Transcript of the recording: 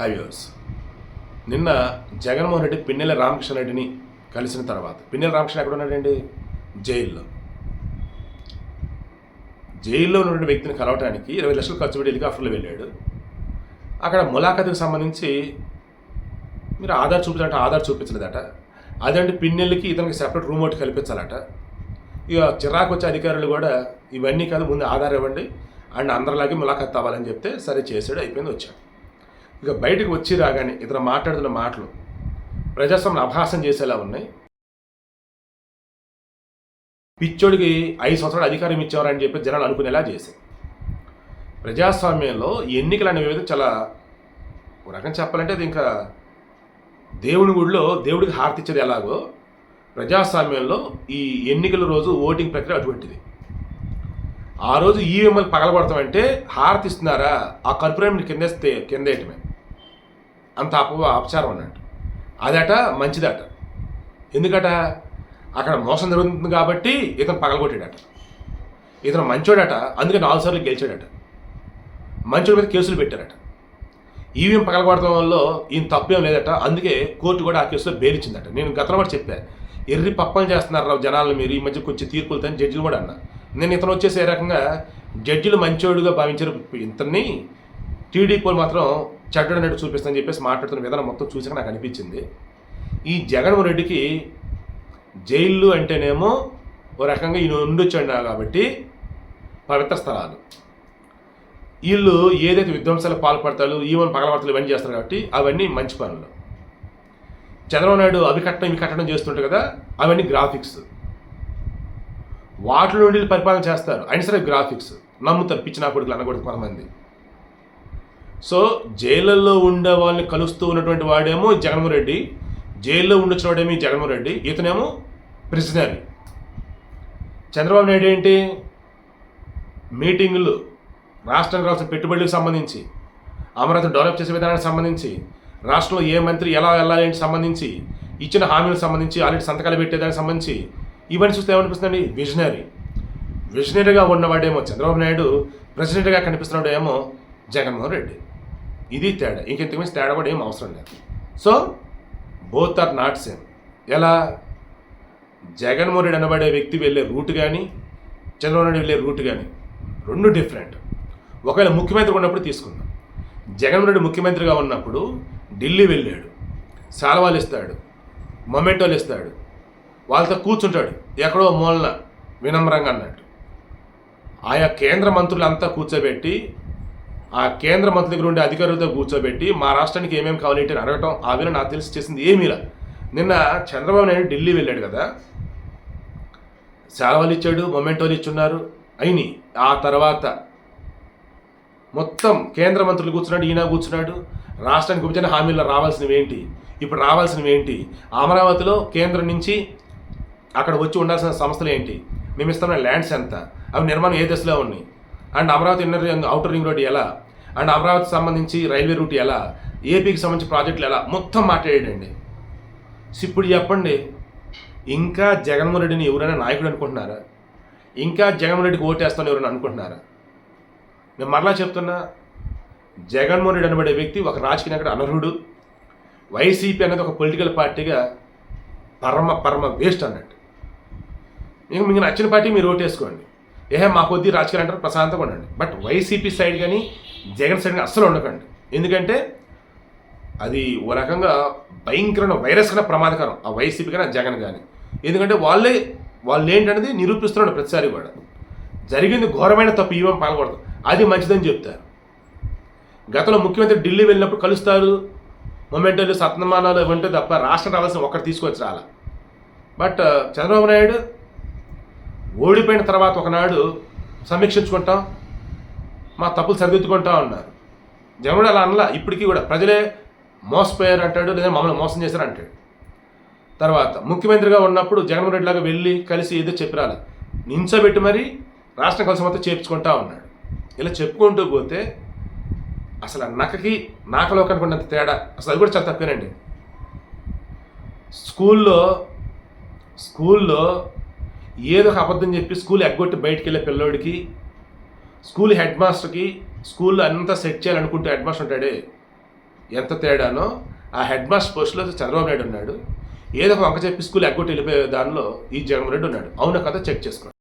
హైవ్యూర్స్ నిన్న జగన్మోహన్ రెడ్డి పిన్నెల రామకృష్ణ రెడ్డిని కలిసిన తర్వాత పిన్నెల రామకృష్ణ ఎక్కడ ఉన్నాడండి జైల్లో. జైల్లో ఉన్నటువంటి వ్యక్తిని కలవటానికి ఇరవై లక్షలు ఖర్చు పెట్టి హెలికాప్టర్లో వెళ్ళాడు. అక్కడ ములాఖతుకు సంబంధించి మీరు ఆధార్ చూపించాలంటే ఆధార్ చూపించలేదట. అదంటే పిన్నెళ్ళకి ఇతనికి సెపరేట్ రూమ్ ఒకటి కల్పించాలట. ఇక చిరాకు వచ్చే అధికారులు కూడా ఇవన్నీ కాదు ముందు ఆధార్ ఇవ్వండి అండ్ అందరిలాగే ములాఖత్ అవ్వాలని చెప్తే సరే చేసాడు అయిపోయింది వచ్చాడు. ఇక బయటకు వచ్చి రాగానే ఇతను మాట్లాడుతున్న మాటలు ప్రజాస్వామ్యం అభాసం చేసేలా ఉన్నాయి. పిచ్చోడికి ఐదు సంవత్సరాలు అధికారం ఇచ్చేవారని చెప్పి జనాలు అనుకునేలా చేశాయి ప్రజాస్వామ్యంలో ఎన్నికలు అనేవి చాలా ఒక రకం చెప్పాలంటే అది ఇంకా దేవుని గుడిలో దేవుడికి హారతి ఇచ్చేది ఎలాగో ప్రజాస్వామ్యంలో ఈ ఎన్నికల రోజు ఓటింగ్ ప్రక్రియ అటువంటిది. ఆ రోజు ఈవీఎంలు పగలబడతామంటే హారతి ఇస్తున్నారా? ఆ కర్పూరం కిందేస్తే కిందేయటమే అంత అప అపచారం అన్నట్టు. అదట మంచిదట. ఎందుకట? అక్కడ మోసం జరుగుతుంది కాబట్టి ఇతను పగలగొట్టాడట. ఇతను మంచోడట అందుకే నాలుగు సార్లు గెలిచాడట. మంచోడి మీద కేసులు పెట్టారట. ఈవీఎం పగలగొడటం వల్ల ఈయన తప్పేం లేదట అందుకే కోర్టు కూడా ఆ కేసులో బెయిల్ నేను గతంలో కూడా చెప్పాను ఎర్రి పప్పలు చేస్తున్నారు రావు జనాలు మీరు? ఈ మధ్య కొంచెం తీర్పులు తని జడ్జిలు కూడా అన్నా. నేను ఇతను వచ్చేసి ఏ రకంగా జడ్జిలు మంచోడుగా భావించారు. ఇతన్ని టీడీపీ మాత్రం చెడ్డడు అన్నట్టు అని చెప్పేసి మాట్లాడుతున్న విధానం మొత్తం చూసాక నాకు అనిపించింది. ఈ జగన్మోహన్ రెడ్డికి జైళ్ళు అంటేనేమో ఓ రకంగా ఈయన ఉండొచ్చాడు కాబట్టి పవిత్ర స్థలాలు. వీళ్ళు ఏదైతే విధ్వంసాలు పాల్పడతారు ఈవెన్ పగలబడతలు ఇవన్నీ చేస్తారు కాబట్టి అవన్నీ మంచి పనులు. చంద్రబాబు నాయుడు అవి కట్టడం ఇవి కట్టడం చేస్తుంటారు కదా అవన్నీ గ్రాఫిక్స్ వాటిలో నుండి పరిపాలన చేస్తారు. అయినా సరే గ్రాఫిక్స్ నమ్ముతారు పిచ్చిన కొడుకులు అనకూడదు కొంతమంది. సో జైళ్ళల్లో ఉండే వాళ్ళని కలుస్తూ ఉన్నటువంటి వాడేమో జగన్మోహన్ రెడ్డి. జైల్లో ఉండొచ్చిన వాడేమో జగన్మోహన్ రెడ్డి. ఇతనేమో ప్రిజనర్ చంద్రబాబు నాయుడు ఏంటి? మీటింగులు రాష్ట్రానికి రావాల్సిన పెట్టుబడులకు సంబంధించి అమరావతి డెవలప్ చేసే విధానానికి సంబంధించి రాష్ట్రంలో ఏ మంత్రి ఎలా వెళ్ళాలి సంబంధించి ఇచ్చిన హామీలకు సంబంధించి ఆల్రెడీ సంతకాలు పెట్టేదానికి సంబంధించి ఇవన్నీ చూస్తే ఏమనిపిస్తుందండి? విజనరీ విజనరీగా ఉన్నవాడేమో చంద్రబాబు నాయుడు ప్రెసిడెంట్గా కనిపిస్తున్నాడేమో జగన్మోహన్ రెడ్డి. ఇది తేడా. ఇంకెంతకు మించి తేడా కూడా ఏం అవసరం లేదు. So both are not same. ఎలా? జగన్మోహన్ రెడ్డి అనబడే వ్యక్తి వెళ్ళే రూట్ కానీ చంద్రబాబు నాయుడు వెళ్ళే రూట్ కానీ రెండు డిఫరెంట్. ఒకవేళ ముఖ్యమంత్రి ఉన్నప్పుడు తీసుకుందాం. జగన్మోహన్ రెడ్డి ముఖ్యమంత్రిగా ఉన్నప్పుడు ఢిల్లీ వెళ్ళాడు. సాల్వాలు ఇస్తాడు. మొమెంటోలు ఇస్తాడు. వాళ్ళతో కూర్చుంటాడు. ఎక్కడో మూలన వినమ్రంగా అన్నట్టు ఆయా కేంద్ర మంత్రులంతా కూర్చోబెట్టి ఆ కేంద్ర మంత్రి దగ్గర ఉండే అధికారులతో కూర్చోబెట్టి మా రాష్ట్రానికి ఏమేమి కావాలి అని అడగటం ఆ నాకు తెలిసి చేసింది ఏమీలా నిన్న చంద్రబాబు నాయుడు ఢిల్లీ వెళ్ళాడు కదా. సెలవులు ఇచ్చాడు మొమెంటోలు ఇచ్చున్నారు అయినాయి ఆ తర్వాత మొత్తం కేంద్ర మంత్రులు కూర్చున్నాడు ఈయన కూర్చున్నాడు రాష్ట్రానికి విభజన హామీల్లో రావాల్సినవి ఏంటి ఇప్పుడు రావాల్సినవి ఏంటి అమరావతిలో కేంద్రం నుంచి అక్కడ వచ్చి ఉండాల్సిన సంస్థలు ఏంటి మేము ఇస్తున్న ల్యాండ్స్ ఎంత అవి నిర్మాణం ఏ దశలో ఉన్నాయి and Amaravati inner ring outer ring road ఎలా? అండ్ అమరావతికి సంబంధించి రైల్వే రూట్ ఎలా? ఏపీకి సంబంధించి ప్రాజెక్టులు ఎలా? మొత్తం మాట్లాడాడండి ఇప్పుడు చెప్పండి. ఇంకా జగన్మోహన్ రెడ్డిని ఎవరైనా నాయకుడు అనుకుంటున్నారా? ఇంకా జగన్మోహన్ రెడ్డికి ఓటేస్తాను ఎవరైనా అనుకుంటున్నారా? నేను మరలా చెప్తున్నా జగన్మోహన్ రెడ్డి అనబడే వ్యక్తి ఒక రాజకీయ నాయకుడు అనర్హుడు. వైసీపీ అనేది ఒక పొలిటికల్ పార్టీగా పరమ పరమ వేస్ట్ అన్నట్టు. మీకు మీకు నచ్చిన పార్టీ మీరు ఓటేసుకోండి ఏహే మా కొద్ది రాజకీయాలు అంటారు ప్రశాంతంగా ఉండండి. బట్ వైసీపీ సైడ్ కానీ జగన్ సైడ్ కానీ అస్సలు ఉండకండి. ఎందుకంటే అది ఓ రకంగా భయంకరమైన వైరస్ కన్నా ప్రమాదకరం ఆ వైసీపీ కానీ ఆ జగన్ కానీ ఎందుకంటే వాళ్ళే వాళ్ళు ఏంటనేది నిరూపిస్తున్నాడు ప్రతిసారి కూడా. జరిగింది ఘోరమైన తప్పు ఈవెం పాల్గొడతాం. అది మంచిదని చెప్తారు. గతంలో ముఖ్యమంత్రి ఢిల్లీ వెళ్ళినప్పుడు కలుస్తారు. మొమెంటోలు సత్నమానాలు ఇవ్వంటే తప్ప రాష్ట్రం రావాల్సిన ఒకటి తీసుకొచ్చి రాల. బట్ చంద్రబాబు నాయుడు ఓడిపోయిన తర్వాత ఒకనాడు సమీక్షించుకుంటాం మా తప్పులు సరిదిద్దుకుంటాం అన్నారు. జగన్ అలా అనలా ఇప్పటికీ కూడా ప్రజలే మోసపోయారు అంటాడు లేదా మమ్మల్ని మోసం చేశారు అంటాడు. తర్వాత ముఖ్యమంత్రిగా ఉన్నప్పుడు జగన్మోహన్ రెడ్డి లాగా వెళ్ళి కలిసి ఏదో చెప్పిరాలి నించోబెట్టి మరీ రాష్ట్రం కలిసి మొత్తం చేర్చుకుంటా ఉన్నాడు. ఇలా చెప్పుకుంటూ పోతే అసలు ఆ నక్కకి నాకలో కనుకున్నంత తేడా అసలు అది కూడా చాలా తప్పేనండి. స్కూల్లో స్కూల్లో ఏదో ఒక అబద్ధం చెప్పి స్కూల్ ఎగ్గొట్టి బయటికి వెళ్ళే పిల్లోడికి స్కూల్ హెడ్ మాస్టర్కి స్కూల్లో అంతా సెట్ చేయాలనుకుంటే హెడ్ మాస్టర్ ఉంటాడే. ఎంత తేడానో ఆ హెడ్ మాస్టర్ పోస్ట్లో చంద్రబాబు నాయుడు ఉన్నాడు. ఏదో ఒక వంక చెప్పి స్కూల్ ఎగ్గొట్టి వెళ్ళిపోయే దానిలో ఈ జగన్మోహన్ రెడ్డి ఉన్నాడు. అవును కదా చెక్ చేసుకోండి.